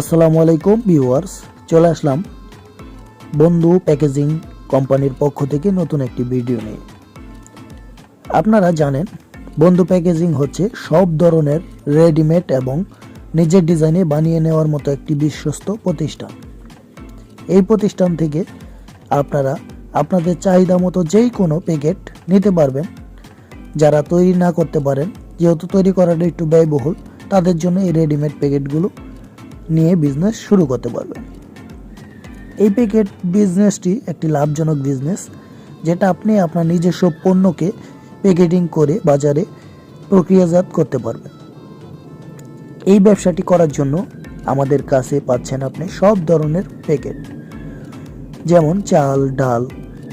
আসসালামু আলাইকুম ভিউয়ার্স চলে আসলাম বন্ধু প্যাকেজিং কোম্পানির পক্ষ থেকে নতুন একটি ভিডিও নিয়ে। আপনারা জানেন, বন্ধু প্যাকেজিং হচ্ছে সব ধরনের রেডিমেড এবং নিজের ডিজাইনে বানিয়ে নেওয়ার মতো একটি বিশ্বস্ত প্রতিষ্ঠান। এই প্রতিষ্ঠান থেকে আপনারা আপনাদের চাহিদা মতো যেই কোনো প্যাকেট নিতে পারবেন। যারা তৈরি না করতে পারেন, যেহেতু তৈরি করাটা একটু ব্যয়বহুল, তাদের জন্য এই রেডিমেড প্যাকেটগুলো নিয়ে বিজনেস শুরু করতে পারবেন এই প্যাকেট বিজনেসটি একটি লাভজনক বিজনেস যেটা আপনি আপনার নিজস্ব পণ্যকে প্যাকেটিং করে বাজারে প্রক্রিয়াজাত করতে পারবেন। এই ব্যবসাটি করার জন্য আমাদের কাছে পাচ্ছেন আপনি সব ধরনের প্যাকেট যেমন চাল, ডাল,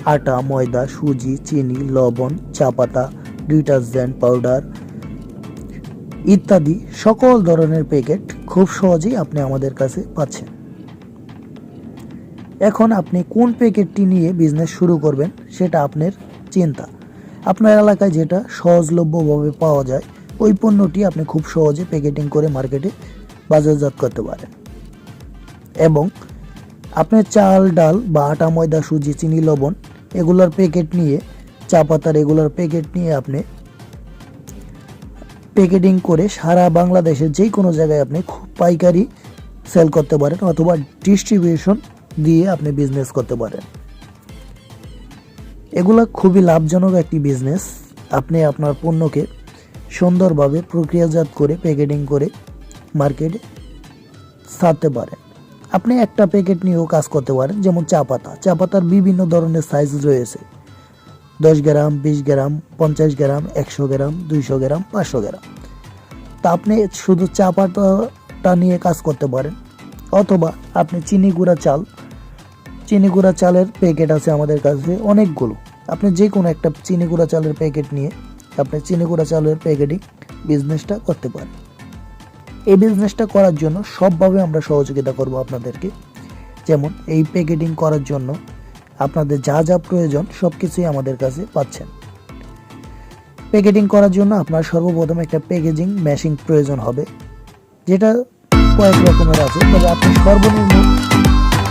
আটা, ময়দা, সুজি, চিনি, লবণ, চা পাতা ডিটারজেন্ট পাউডার ইত্যাদি সকল ধরনের প্যাকেট খুব সহজেই আপনি আমাদের কাছে পাচ্ছেন। এখন আপনি কোন প্যাকেটটি নিয়ে বিজনেস শুরু করবেন সেটা আপনার চিন্তা। আপনার এলাকায় যেটা সহজলভ্যভাবে পাওয়া যায়, ওই পণ্যটি আপনি খুব সহজে প্যাকেটিং করে মার্কেটে বাজারজাত করতে পারেন। এবং আপনি চাল, ডাল বা আটা, ময়দা, সুজি, চিনি, লবণ এগুলোর প্যাকেট নিয়ে, চা পাতার এগুলোর প্যাকেট নিয়ে আপনি প্যাকেটিং করে সারা বাংলাদেশের যে কোনো জায়গায় আপনি খুব পাইকারি সেল করতে পারেন অথবা ডিস্ট্রিবিউশন দিয়ে আপনি বিজনেস করতে পারেন। এগুলো খুবই লাভজনক একটি বিজনেস আপনি আপনার পণ্যকে সুন্দরভাবে প্রক্রিয়াজাত করে প্যাকেটিং করে মার্কেটে ছাড়তে পারেন। আপনি একটা প্যাকেট নিয়েও কাজ করতে পারেন, যেমন চা পাতা। চা পাতার বিভিন্ন ধরনের সাইজ রয়েছে। দশ গ্রাম, বিশ গ্রাম, পঞ্চাশ গ্রাম, একশো গ্রাম, দুইশো গ্রাম, পাঁচশো গ্রাম। তা আপনি শুধু চা পাতাটা নিয়ে কাজ করতে পারেন, অথবা আপনি চিনি গুঁড়া চাল, চিনি গুঁড়া চালের প্যাকেট আছে আমাদের কাছে, অনেকগুলো। আপনি যে কোনো একটা চিনি গুঁড়া চালের প্যাকেট নিয়ে আপনি চিনি গুঁড়া চালের প্যাকেটিং বিজনেসটা করতে পারেন। এই বিজনেসটা করার জন্য সবভাবে আমরা সহযোগিতা করব আপনাদেরকে। যেমন এই প্যাকেটিং করার জন্য আপনাদের যা যা প্রয়োজন সব কিছুই আমাদের কাছে পাচ্ছেন। প্যাকেটিং করার জন্য আপনার সর্বপ্রথম একটা প্যাকেজিং মেশিন প্রয়োজন হবে, যেটা কয়েক রকমের আছে, তবে আপনি সর্বনিম্ন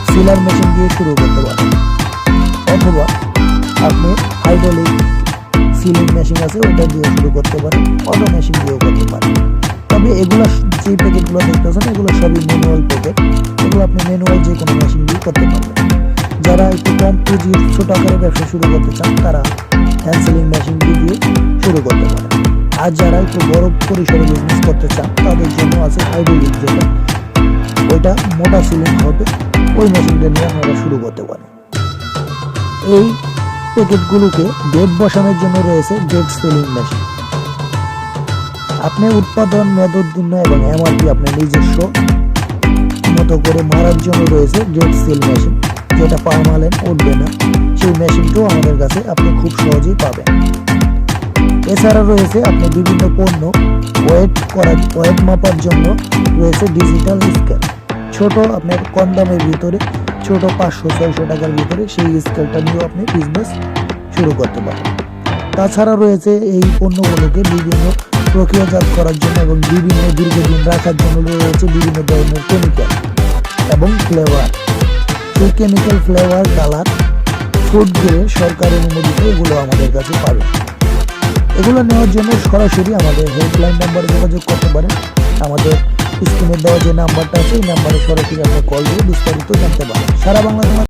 সিলার মেশিন দিয়ে শুরু করতে পারেন। অথবা আপনি হাইড্রোলিক সিলিং মেশিন আছে, ওইটা দিয়ে শুরু করতে পারেন অটো মেশিন দিয়েও করতে পারেন। তবে এগুলো যে প্যাকেটগুলো দেখতেছেন, এগুলো সবই ম্যানুয়াল প্যাকেট এগুলো আপনি ম্যানুয়াল যে কোনো মেশিন দিয়ে করতে পারবেন। যারা একটু কম পুঁজির ছোট আকারে ব্যবসা শুরু করতে চান, তারা হ্যান্ড সিলিং মেশিন দিয়ে শুরু করতে পারেন। আর যারা একটু বড় পরিসরে বিজনেস করতে চান, তাদের জন্য আছে হাইড্রোলিক যেটা ওইটা মোটা সিলিং হবে, ওই মেশিনটা নিয়ে আপনারা শুরু করতে পারেন। এই প্যাকেটগুলোকে ডেট বসানোর জন্য রয়েছে ডেট সিলিং মেশিন আপনি উৎপাদন মেয়াদোত্তীর্ণ এবং এমআরপি আপনার নিজস্ব মতো করে মারার জন্য রয়েছে ডেট সিল মেশিন যেটা পারমানেন্ট উঠবে না। সেই মেশিনটিও আমাদের কাছে আপনি খুব সহজেই পাবেন। এছাড়া রয়েছে আপনি বিভিন্ন পণ্য, ওয়েট করার, ওয়েট মাপার জন্য রয়েছে ডিজিটাল স্কেল ছোট আপনার কম দামের ভিতরে, ছোট পাঁচশো, ছয়শো টাকার ভিতরে সেই স্কেলটা নিয়েও আপনি বিজনেস শুরু করতে পারেন। তাছাড়া রয়েছে এই পণ্যগুলোকে বিভিন্ন প্রক্রিয়াজাত করার জন্য এবং বিভিন্ন দীর্ঘদিন রাখার জন্য রয়েছে বিভিন্ন ধরনের কেমিক্যাল এবং ফ্লেভার সেই কেমিক্যাল ফ্লেভার কালার ফুড দিয়ে সরকারি অনুমোদিত এগুলো আমাদের কাছে পাবে। এগুলো নেওয়ার জন্য সরাসরি আমাদের হেল্পলাইন নাম্বারে যোগাযোগ করতে পারেন। আমাদের স্ক্রিনে দেওয়া যে নাম্বারটা আছে, এই নাম্বারে সরাসরি আপনি কল দিয়ে বিস্তারিত জানতে পারেন সারা বাংলাদেশ